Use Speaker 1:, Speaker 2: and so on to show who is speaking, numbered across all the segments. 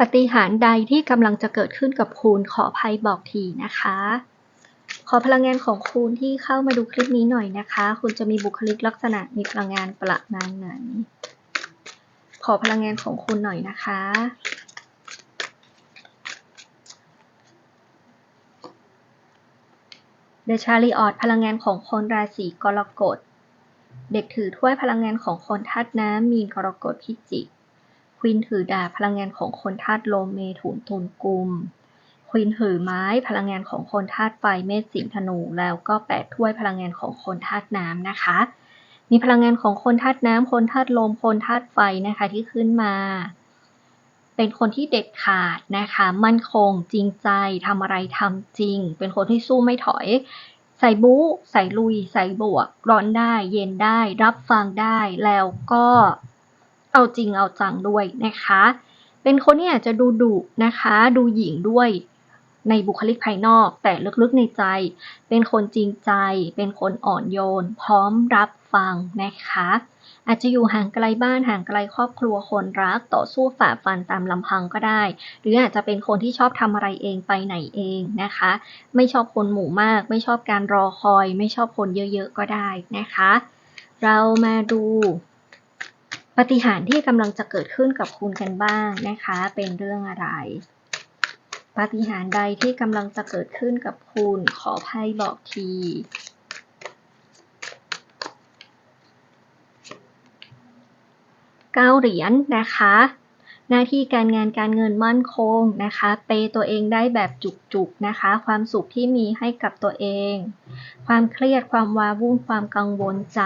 Speaker 1: ปฏิหารใดที่กำลังจะเกิดขึ้นกับคุณขออภัยบอกทีนะคะ ขอพลังงานของคุณที่เข้ามาดูคลิปนี้หน่อยนะคะ คุณจะมีบุคลิกลักษณะมีพลังงานประมาณไหน ขอพลังงานของคุณหน่อยนะคะ The Chariot พลังงานของคนราศีกรกฎ เด็กถือถ้วยพลังงานของคนธาตุน้ำมีนกรกฎพิจิก ควีนถือดาบพลังงานของคนธาตุลมเมถุนตุลกุม ควีนถือไม้พลังงานของคนธาตุไฟเมษสิงธนู แล้วก็แปดถ้วยพลังงานของคนธาตุน้ำนะคะ มีพลังงานของคนธาตุน้ำคนธาตุลม คนธาตุไฟนะคะที่ขึ้นมา เป็นคนที่เด็ดขาดนะคะ มั่นคงจริงใจทำอะไรทำจริง เป็นคนที่สู้ไม่ถอยใส่บู๊ใส่ลุย ใส่บวก ร้อนได้ เย็นได้ รับฟังได้ แล้วก็ เอาจริงเอาจังด้วยนะคะ เป็นคนที่อาจจะดูดุนะคะ ดูหยิ่งด้วยในบุคลิกภายนอก แต่ลึกๆในใจ เป็นคนจริงใจ เป็นคนอ่อนโยน พร้อมรับฟังนะคะ อาจจะอยู่ห่างไกลบ้านห่างไกลครอบครัวคนรัก ต่อสู้ฝ่าฟันตามลำพังก็ได้ หรืออาจจะเป็นคนที่ชอบทำอะไรเองไปไหนเองนะคะ ไม่ชอบคนหมู่มาก ไม่ชอบการรอคอย ไม่ชอบคนเยอะๆก็ได้นะคะ เรามาดู ปฏิหารที่กำลังจะเกิดขึ้นกับคุณกันบ้างนะคะ เป็นเรื่องอะไร ปฏิหารใดที่กำลังจะเกิดขึ้นกับคุณ ขอไพ่บอกทีเก้าเหรียญนะคะ หน้าที่การงานการเงินมั่นคงนะคะ เปย์ตัวเองได้แบบจุกๆนะคะ ความสุขที่มีให้กับตัวเอง ความเครียดความว้าวุ่นความกังวลใจ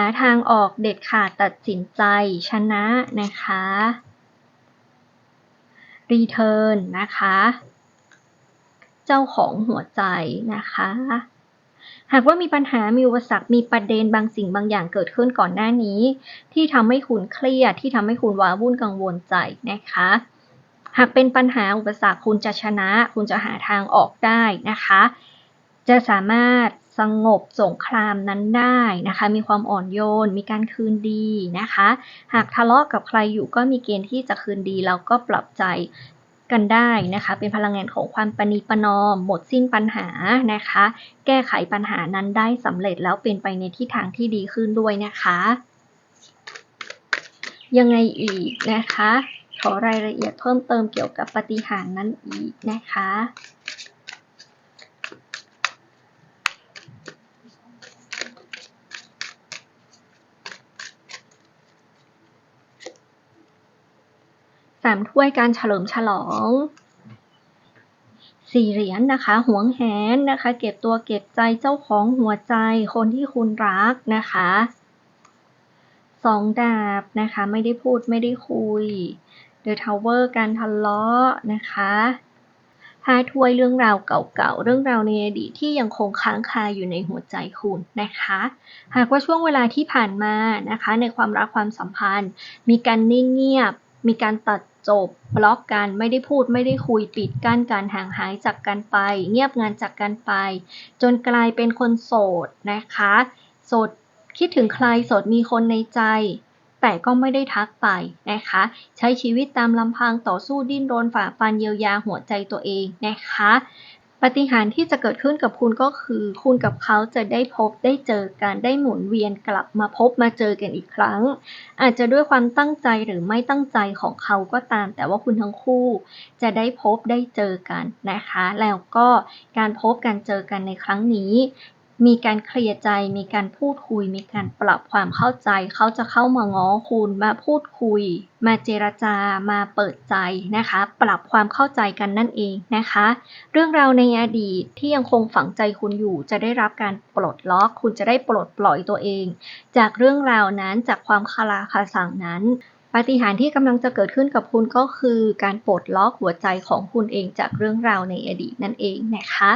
Speaker 1: าทางออกเด็ดขาดตัดสินใจชนะนะคะรีเทิร์นนะคะ เจ้าของหัวใจนะคะ หากว่ามีปัญหา มีอุปสรรค มีประเด็นบางสิ่งบางอย่างเกิดขึ้นก่อนหน้านี้ ที่ทำให้คุณเครียด ที่ทำให้คุณว้าวุ่นกังวลใจนะคะ หากเป็นปัญหาอุปสรรคคุณจะชนะ คุณจะหาทางออกได้นะคะ จะสามารถ สงบสงครามนั้นได้นะคะ มีความอ่อนโยน มีการคืนดีนะคะ หากทะเลาะกับใครอยู่ก็มีเกณฑ์ที่จะคืนดีแล้วก็ปรับใจกันได้นะคะ เป็นพลังงานของความปณีประนอม หมดสิ้นปัญหานะคะ แก้ไขปัญหานั้นได้สำเร็จแล้วเป็นไปในทิศทางที่ดีขึ้นด้วยนะคะ ยังไงอีกนะคะ ขอรายละเอียดเพิ่มเติมเกี่ยวกับปฏิหารนั้นอีกนะคะ สามถ้วยการเฉลิมฉลองสี่เหรียญนะคะหวงแหนนะคะ เก็บตัวเก็บใจเจ้าของหัวใจคนที่คุณรักนะคะสองดาบนะคะไม่ได้พูดไม่ได้คุย The Tower การทะเลาะนะคะห้าถ้วยเรื่องราวเก่าๆ เรื่องราวในอดีตที่ยังคงค้างคาอยู่ในหัวใจคุณนะคะ หากว่าช่วงเวลาที่ผ่านมานะคะ ในความรักความสัมพันธ์ มีการนิ่งเงียบ มีการตัด จบบล็อกกันไม่ได้พูดไม่ได้คุยปิดกั้นการห่างหายจากกันไป เงียบงานจากกันไป จนกลายเป็นคนโสดนะคะ โสดคิดถึงใครโสดมีคนในใจ แต่ก็ไม่ได้ทักไปนะคะ ใช้ชีวิตตามลำพังต่อสู้ดิ้นรนฝ่าฟันเยียวยาหัวใจตัวเองนะคะ ปฏิหารย์ที่จะเกิดขึ้นกับคุณก็คือ คุณกับเขาจะได้พบได้เจอกันได้หมุนเวียนกลับมาพบมาเจอกันอีกครั้ง อาจจะด้วยความตั้งใจหรือไม่ตั้งใจของเขาก็ตาม แต่ว่าคุณทั้งคู่จะได้พบได้เจอกันนะคะ แล้วก็การพบการเจอกันในครั้งนี้ มีการเคลียร์ใจ มีการพูดคุย มีการปรับความเข้าใจ เขาจะเข้ามาง้อคุณมาพูดคุย มาเจรจา มาเปิดใจนะคะ ปรับความเข้าใจกันนั่นเองนะคะ เรื่องราวในอดีตที่ยังคงฝังใจคุณอยู่ จะได้รับการปลดล็อก คุณจะได้ปลดปล่อยตัวเอง จากเรื่องราวนั้นจากความคาราคาสังนั้นปาฏิหาริย์ที่กำลังจะเกิดขึ้นกับคุณก็คือ การปลดล็อกหัวใจของคุณเองจากเรื่องราวในอดีตนั่นเองนะคะ